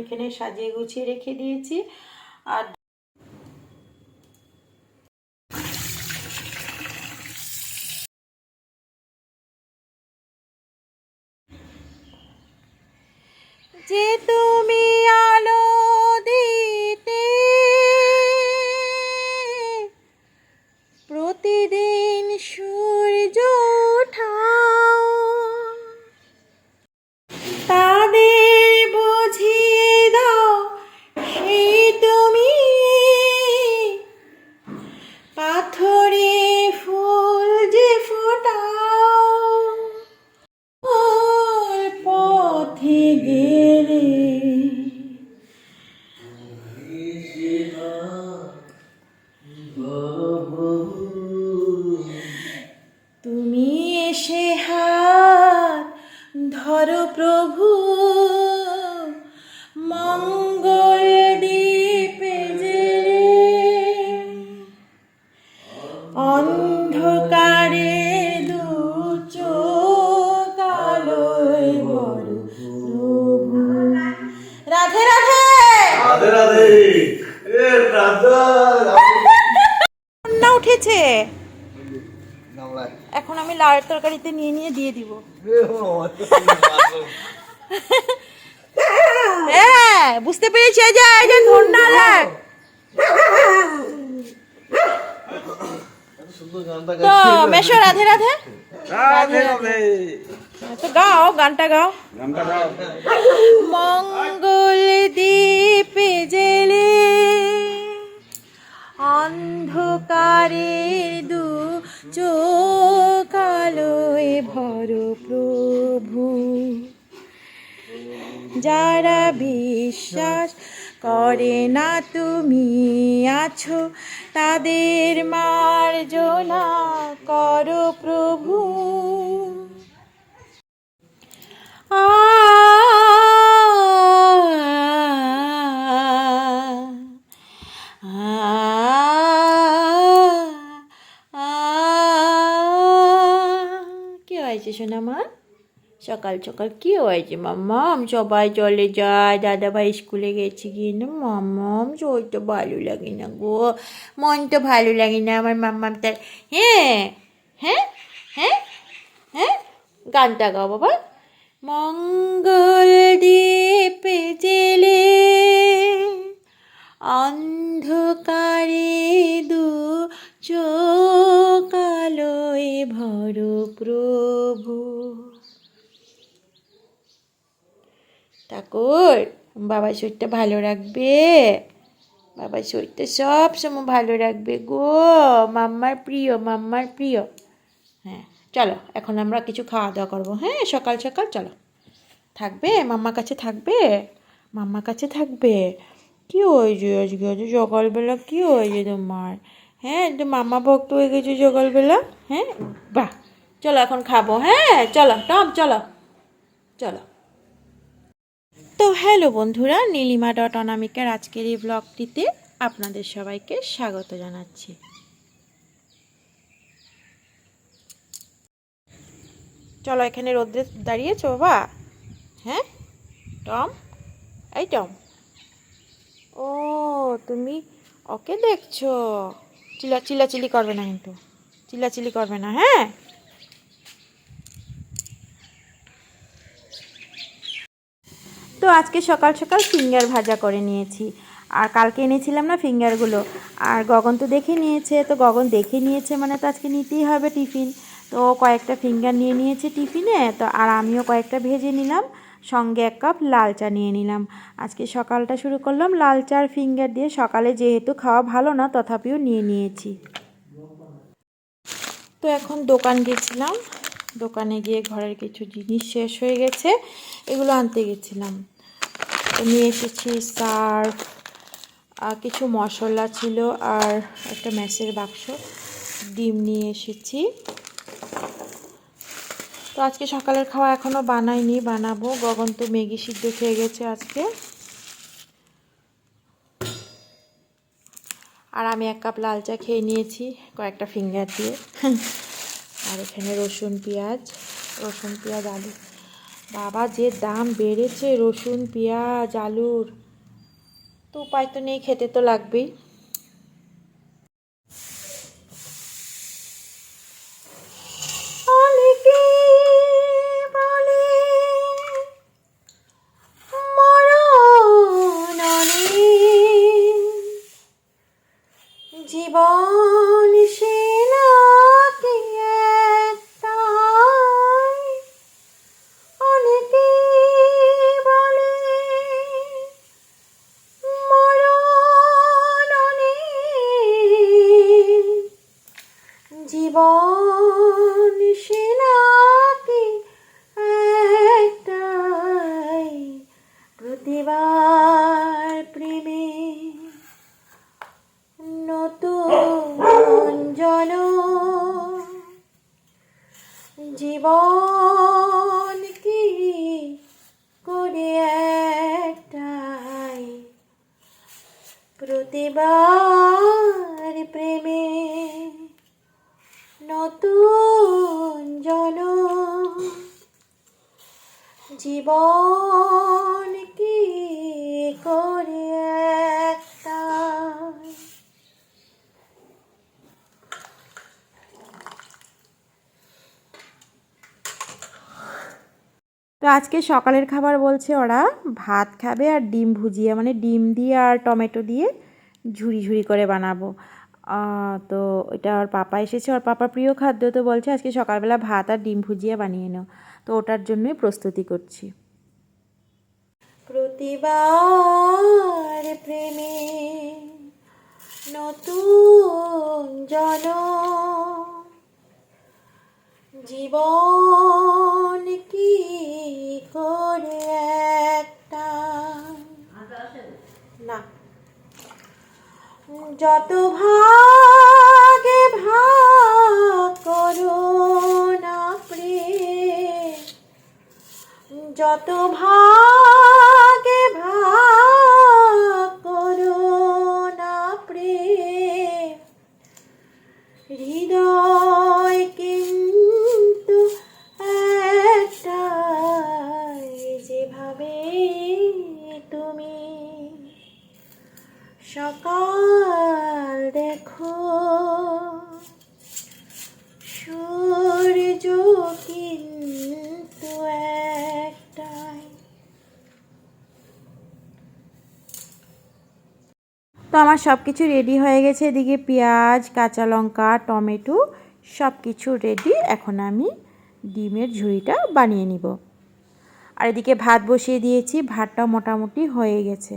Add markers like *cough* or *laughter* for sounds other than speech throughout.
এখানে সাজিয়ে গুছিয়ে রেখে দিয়েছি। আর তরকারিতে নিয়ে নিয়ে দিয়ে দিব। হ্যাঁ বুঝতে পেরেছি এই যে এই যে দেখ। তো মেশো রাধে রাধে। তো গাও গানটা গাও। গানটা গাও। মঙ্গল দ্বীপে জেলে অন্ধকারে দু চোখ আলোয় ভর প্রভু। যারা বিশ্বাস করে না তুমি আছো, তাদের মার্জনা করো প্রভু। আ সকাল সকাল কি হয়েছে? মাম্মাম, সবাই চলে যায়। দাদা ভাই স্কুলে গেছে কি না মাম্মাম শরীরটা ভালো লাগে না গো। মন তো ভালো লাগে না আমার মাম্মাম তার। হ্যাঁ হ্যাঁ হ্যাঁ হ্যাঁ গানটা গাও বাবা। মঙ্গল দ্বীপে জেলে অন্ধকারে দু চোখ আলোয় ভর প্রভু ঠাকুর, বাবার শরীরটা ভালো রাখবে? বাবার শরীরটা সব সময় ভালো রাখবে গো, মাম্মার প্রিয় মাম্মার প্রিয়। হ্যাঁ চলো, এখন আমরা কিছু খাওয়া দাওয়া করব। হ্যাঁ সকাল সকাল, চলো। থাকবে? মাম্মার কাছে থাকবে? মাম্মার কাছে থাকবে? কি হয়েছে আজকে? আজ সকালবেলা কি হয়েছে তোমার? হ্যাঁ তো মামা ভক্ত হয়ে গেছে সকালবেলা। হ্যাঁ বাহ। চলো, এখন খাব। হ্যাঁ চলো, টম, চলো। চলো। তো হ্যালো বন্ধুরা, নীলিমা ডট অনামিকার আজকের এই ব্লগটিতে আপনাদের সবাইকে স্বাগত জানাচ্ছি। চলো এখানে রোদ্রে দাঁড়িয়েছো বাবা? হ্যাঁ? টম? এই টম। ও, তুমি ওকে দেখছ? চিলা চিল্লাচিল্লি করবে না কিন্তু। চিল্লাচিল্লি করবে না হ্যাঁ? আজকে সকাল সকাল ফিঙ্গার ভাজা করে নিয়েছি। আর কালকে এনেছিলাম না ফিঙ্গারগুলো। আর গগন তো দেখে নিয়েছে, তো গগন দেখে নিয়েছে মানে তো আজকে নিতেই হবে টিফিন। তো কয়েকটা ফিঙ্গার নিয়ে নিয়েছে টিফিনে, তো আর আমিও কয়েকটা ভেজে নিলাম। সঙ্গে এক কাপ লাল চা নিয়ে নিলাম। আজকে সকালটা শুরু করলাম লাল চার ফিঙ্গার দিয়ে। সকালে যেহেতু খাওয়া ভালো না, তথাপিও নিয়ে নিয়েছি। তো এখন দোকান গেছিলাম। দোকানে গিয়ে ঘরের কিছু জিনিস শেষ হয়ে গেছে, এগুলো আনতে গেছিলাম। নিয়ে এসেছি, সার্ফ কিছু মশলা ছিল আর একটা ম্যাসের বাক্স। ডিম নিয়ে এসেছি। তো আজকে সকালের খাওয়া এখনও বানাইনি, বানাবো। গগন তো ম্যাগি সিদ্ধ খেয়ে গেছে আজকে। আর আমি এক কাপ লাল চা খেয়ে নিয়েছি, কয়েকটা ফিঙ্গার দিয়ে। আর এখানে রসুন, পেঁয়াজ রসুন, পেঁয়াজ, আলু। বাবা যে দাম বেড়েছে রসুন পেঁয়াজ আলুর। তো উপায় তো নেই খেতে তো লাগবেই। জন জীবন কি করে একটাই? প্রতিবার আজকে সকালের খাবার বলছে ওরা, ভাত খাবে আর ডিম ভুজিয়া মানে ডিম দিয়ে আর টমেটো দিয়ে ঝুরি ঝুরি করে বানাবো। তো এটা ওর পাপা এসেছে, ওর পাপার প্রিয় খাদ্য তো বলছে আজকে সকালবেলা ভাত আর ডিম ভুজিয়া বানিয়ে নাও। তো ওটার জন্যই প্রস্তুতি করছি। প্রতিবার প্রেমে নতুন জন, জীবন যত ভাগে ভাগ করো না প্রেম যত ভাগে ভাগ আমার সব কিছু রেডি হয়ে গেছে। এদিকে পেঁয়াজ, কাঁচা লঙ্কা, টমেটো সব কিছু রেডি এখন আমি ডিমের ঝুড়িটা বানিয়ে নিব। আর এদিকে ভাত বসিয়ে দিয়েছি। ভাতটা মোটামুটি হয়ে গেছে।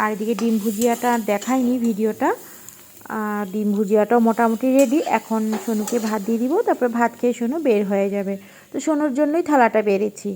আর এদিকে ডিম ভুজিয়াটা দেখাইনি ভিডিওটা। ডিম ভুজিয়াটাও মোটামুটি রেডি এখন সোনুকে ভাত দিয়ে দিব। তারপরে ভাত খেয়ে সোনু বের হয়ে যাবে। তো সোনুর জন্যই থালাটা বেড়েছি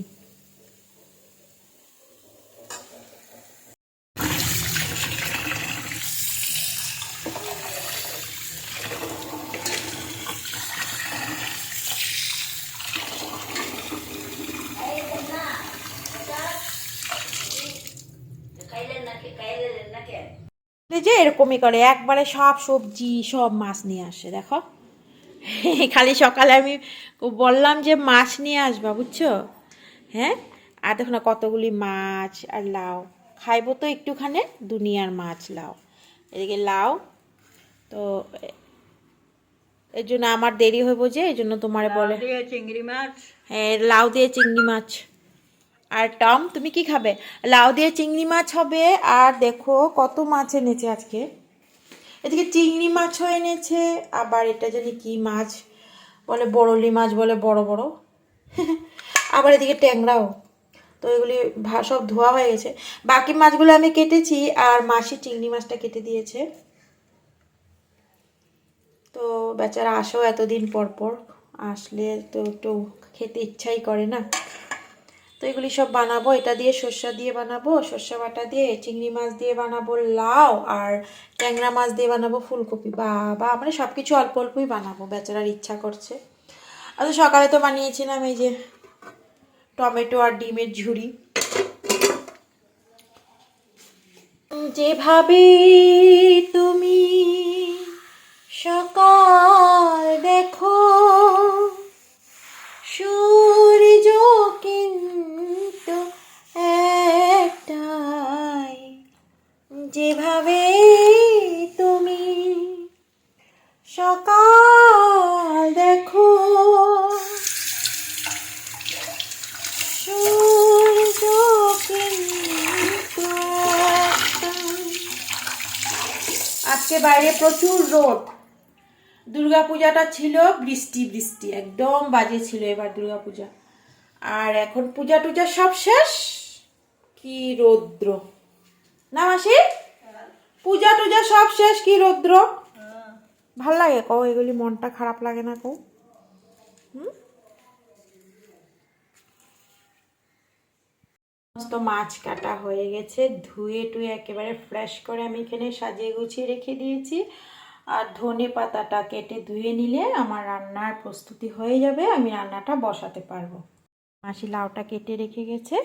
এই যে এরকমই করে একবারে সব সবজি সব মাছ নিয়ে আসে দেখো। *laughs* খালি সকালে আমি বললাম যে মাছ নিয়ে আসবা বুঝছ? হ্যাঁ? আর দেখো না কতগুলি মাছ আর লাউ। খাইবো তো একটুখানে দুনিয়ার মাছ লাউ। এদিকে লাউ তো এর জন্য আমার দেরি হইব যে এই জন্য তোমারে বলে চিংড়ি মাছ। হ্যাঁ লাউ দিয়ে চিংড়ি মাছ। আর টম, তুমি কি খাবে? লাউ দিয়ে চিংড়ি মাছ হবে, আর দেখো কত মাছ এনেছে আজকে। এদিকে চিংড়ি মাছও এনেছে, আবার এটা জানি কি মাছ, বলে বড়লি মাছ বলে বড় বড়। *laughs* আবার এদিকে ট্যাংরাও, তো এগুলি সব ধোয়া হয়ে গেছে। বাকি মাছগুলো আমি কেটেছি, আর মাসি চিংড়ি মাছটা কেটে দিয়েছে। তো বেচারা আসো এতদিন পর পর, আসলে তো একটু খেতে ইচ্ছাই করে না। তো এগুলি সব বানাবো, এটা দিয়ে সর্ষা দিয়ে বানাবো, সর্ষা বাটা দিয়ে চিংড়ি মাছ দিয়ে বানাবো, লাউ আর ট্যাংরা মাছ দিয়ে বানাবো, ফুলকপি বা মানে সব কিছু অল্প অল্পই বানাবো, বেচারার ইচ্ছা করছে। আর সকালে তো বানিয়েছিলাম এই যে টমেটো আর ডিমের ঝুড়ি। যেভাবে তুমি সকাল দেখো সূর্য কিন্তু যেভাবে তুমি সকাল দেখো সূর্য কিন্তু একটা আজকে বাইরে প্রচুর রোদ। দুর্গাপূজাটা ছিল বৃষ্টি বৃষ্টি একদম বাজে ছিল এবার দুর্গাপূজা। আর এখন পূজা টুজা সব শেষ? কি রৌদ্র। না মাসি? পূজা টুজা সব শেষ কি রৌদ্র? ভালো লাগে কও এগুলি মনটা খারাপ লাগে না কও? হুম? সমস্ত মাছ কাটা হয়ে গেছে। ধুয়ে টুয়ে একেবারে ফ্রেশ করে আমি এখানে সাজিয়ে গুছিয়ে রেখে দিয়েছি। আর ধনে পাতাটা কেটে ধুয়ে নিলে আমার রান্নার প্রস্তুতি হয়ে যাবে। আমি রান্নাটা বসাতে পারব। মাসি লাউটা কেটে রেখে গেছে।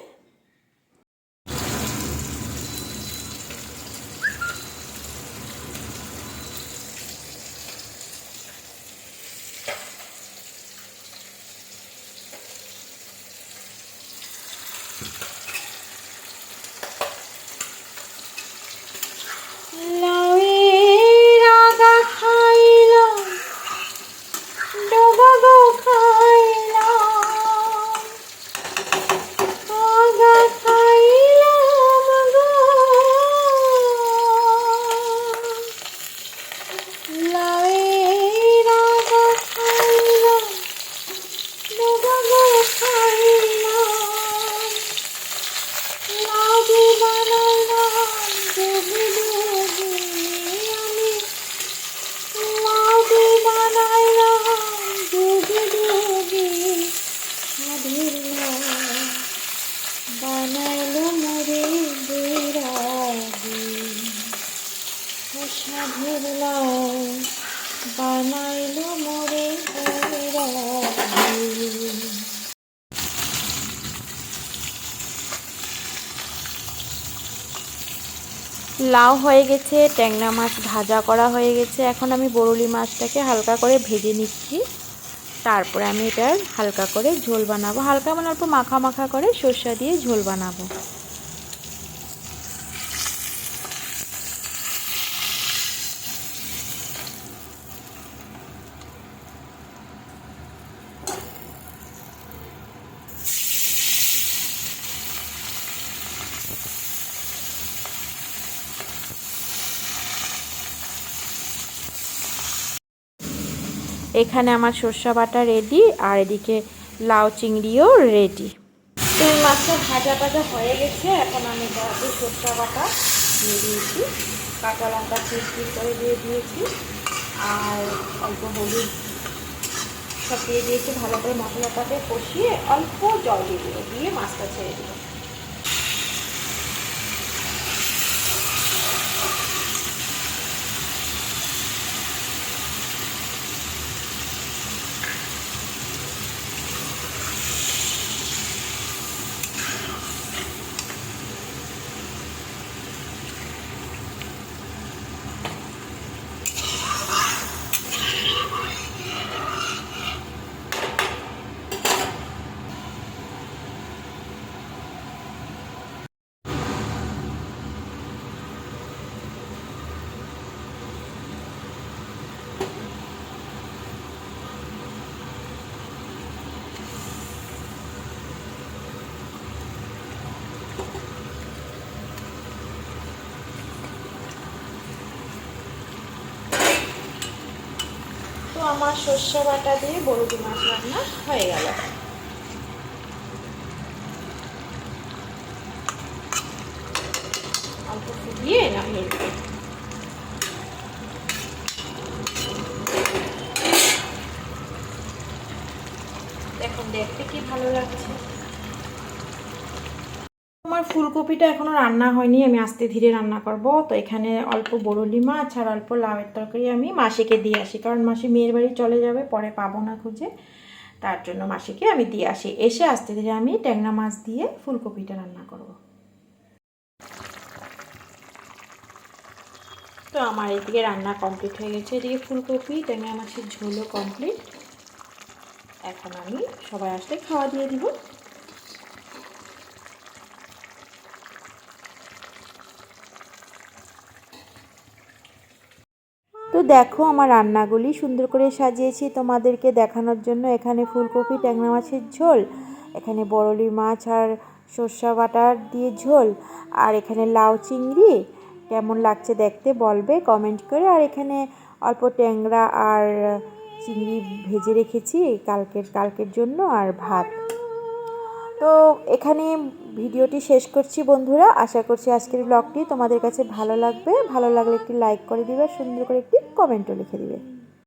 লাউ হয়ে গেছে, ট্যাংরা মাছ ভাজা করা হয়ে গেছে। এখন আমি বরুলি মাছটাকে হালকা করে ভেজে নিচ্ছি। তারপরে আমি এটার হালকা করে ঝোল বানাবো। হালকা মানে অল্প মাখা মাখা করে সর্ষা দিয়ে ঝোল বানাবো। এখানে আমার সর্ষা বাটা রেডি আর এদিকে লাউ চিংড়িও রেডি তো মাছটা ভাজা ভাজা হয়ে গেছে, এখন আমি সর্ষা বাটা। দিয়ে দিয়েছি, কাঁচা লঙ্কা পিস করে দিয়ে দিয়েছি, আর অল্প হলুদ সব দিয়ে দিয়েছি, ভালো করে মশলাটাকে কষিয়ে অল্প জল দিয়ে দিয়ে মাছটা ছেড়ে দেবো। আমার সর্ষে বাটা দিয়ে বড়দি মাছ রান্না হয়ে গেল অল্প ফুটিয়ে নামিয়ে দেবো দেখুন দেখতে কি ভালো লাগছে আমার ফুলকপিটা এখনও রান্না হয়নি, আমি আস্তে ধীরে রান্না করব। তো এখানে অল্প বরলি মাছ আর অল্প লাউয়ের তরকারি আমি মাসিকে দিয়ে আসি, কারণ মাসি মেয়ের বাড়ি চলে যাবে, পরে পাবো না খুঁজে। তার জন্য মাসিকে আমি দিয়ে আসি। এসে আস্তে ধীরে আমি ট্যাংরা মাছ দিয়ে ফুলকপিটা রান্না করব। তো আমার এদিকে রান্না কমপ্লিট হয়ে গেছে। এদিকে ফুলকপি, ট্যাংরা মাছের ঝোলও কমপ্লিট। এখন আমি সবাই আসলে খাওয়া দিয়ে দিব। তো দেখো আমার রান্নাগুলি সুন্দর করে সাজিয়েছি তোমাদেরকে দেখানোর জন্য। এখানে ফুলকপি, ট্যাংরা মাছের ঝোল, এখানে বরলি মাছ আর সর্ষা বাটার দিয়ে ঝোল, আর এখানে লাউ চিংড়ি। কেমন লাগছে দেখতে বলবে কমেন্ট করে। আর এখানে অল্প ট্যাংরা আর চিংড়ি ভেজে রেখেছি কালকের কালকের জন্য আর ভাত। তো এখানে ভিডিওটি শেষ করছি বন্ধুরা। আশা করছি আজকের ব্লগটি তোমাদের কাছে ভালো লাগবে। ভালো লাগলে একটি লাইক করে দিবে, সুন্দর করে একটি কমেন্টও লিখে দিবে।